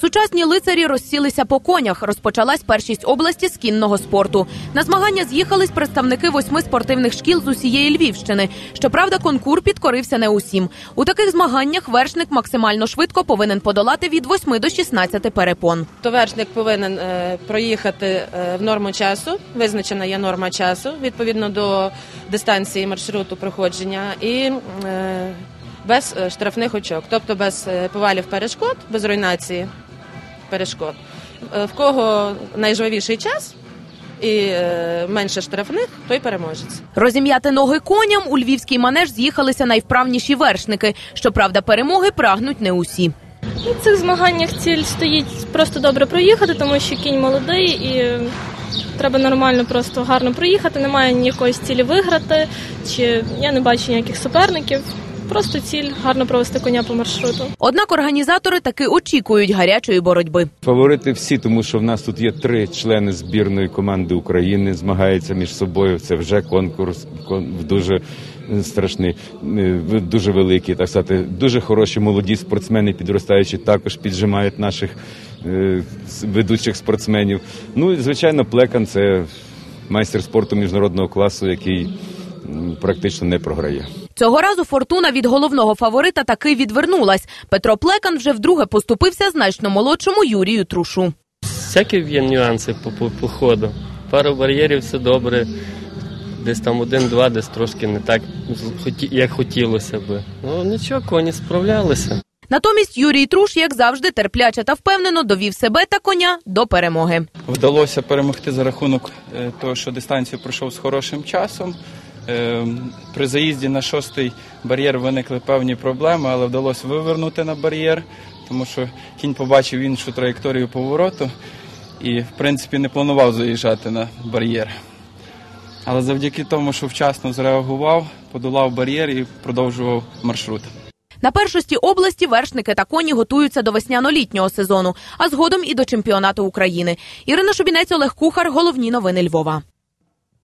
Сучасні лицарі розсілися по конях. Розпочалась першість області з кінного спорту. На змагання з'їхались представники восьми спортивних шкіл з усієї Львівщини. Щоправда, конкур підкорився не усім. У таких змаганнях вершник максимально швидко повинен подолати від 8 до 16 перепон. То вершник повинен е, проїхати е, в норму часу. Визначена є норма часу відповідно до дистанції маршруту проходження і е, без е, штрафних очок, тобто без е, повалів перешкод, без руйнації перешкод. Е, В кого найжвавіший час і е, менше штрафних, той переможець. Розім'яти ноги коням у львівський манеж з'їхалися найвправніші вершники. Щоправда, перемоги прагнуть не усі. У цих змаганнях ціль стоїть просто добре проїхати, тому що кінь молодий і треба нормально, просто гарно проїхати. Немає ніякої цілі виграти, чи я не бачу ніяких суперників. Просто ціль гарно провести коня по маршруту. Однак організатори таки очікують гарячої боротьби. Фаворити всі, тому що в нас тут є три члени збірної команди України, змагаються між собою. Це вже конкурс кон- дуже е, страшний, е, в- дуже великий, так сказати. Дуже хороші молоді спортсмени, підростаючі, також піджимають наших е, ведучих спортсменів. Ну і звичайно, плекан це майстер спорту міжнародного класу, який практично не програє. Цього разу фортуна від головного фаворита таки відвернулась. Петро Плекан вже вдруге поступився значно молодшому Юрію Трушу. Всякі є нюанси по, по, по ходу. Пару бар'єрів все добре. Десь там один-два, десь трошки не так, як хотілося би. Ну нічого, коні справлялися. Натомість Юрій Труш, як завжди, терпляче та впевнено довів себе та коня до перемоги. Вдалося перемогти за рахунок е, того, що дистанцію пройшов з хорошим часом. Е, При заїзді на шостий бар'єр виникли певні проблеми, але вдалося вивернути на бар'єр, тому що кінь побачив іншу траєкторію повороту і, в принципі, не планував заїжджати на бар'єр. Але завдяки тому, що вчасно зреагував, подолав бар'єр і продовжував маршрут. На першості області вершники та коні готуються до весняно-літнього сезону, а згодом і до чемпіонату України. Ірина Шубінець, Олег Кухар. Головні новини Львова.